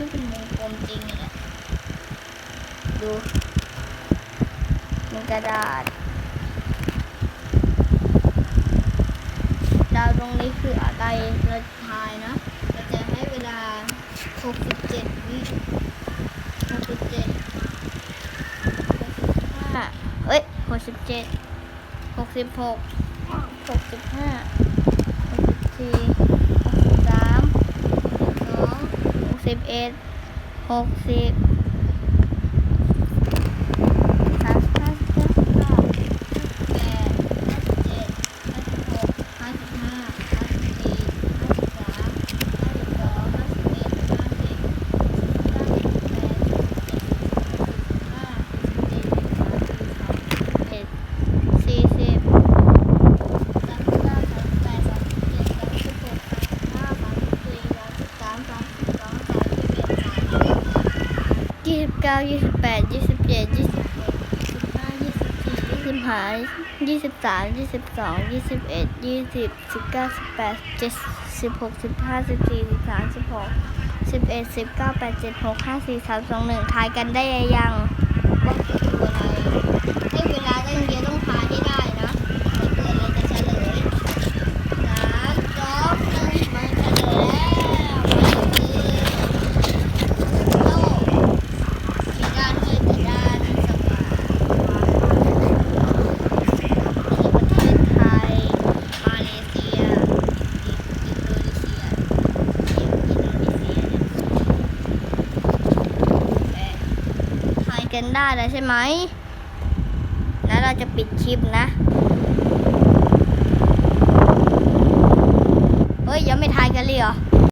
ไม่เป็นวงกลมจริงเนี่ยดูมันกระดาษ ดาวตรงนี้คืออะไรเราทายนะ เราจะให้เวลา 67 วิ67 65เอ้ย 67 66 65 64 62 61 60สี่สิบสามสิบเก้าสามสิบแปดสามสิบเจ็ดสามสิบหกสามสิบห้าสามสิบสี่สามสิบสามสามสิบสองสามสิบเอ็ดสามสิบ ยี่สิบเก้ายี่สิบแปดยี่สิบเจ็ดยี่สิบหกยี่สิบห้ายี่สิบสี่ยี่สิบห้ายี่สิบสามยี่สิบสองยี่สิบเอ็ดยี่สิบสิบเก้าสิบแปดเจ็ดสิบหกสิบห้าสิบสี่สิบสามสิบหกสิบเอ็ดสิบเก้าแปดเจ็ดหกห้าสี่สามสองหนึ่งทายกันได้ยังว่าคืออะไรให้เวลาตั้งเยอะต้องทายให้ได้นะถ้าเกิดเราจะเฉลยสามสองหนึ่งมาเฉลยแล้วมันคือโลกมีด้านมืดกับด้านสว่างมีประเทศไทย มาเลเซีย อินโดนีเซียอินโดนีเซียเนี่ยทาย กันได้แล้วใช่ไหม แล้วเราจะปิดคลิปนะ เฮ้ย ยังไม่ทายกันเลยเหรอ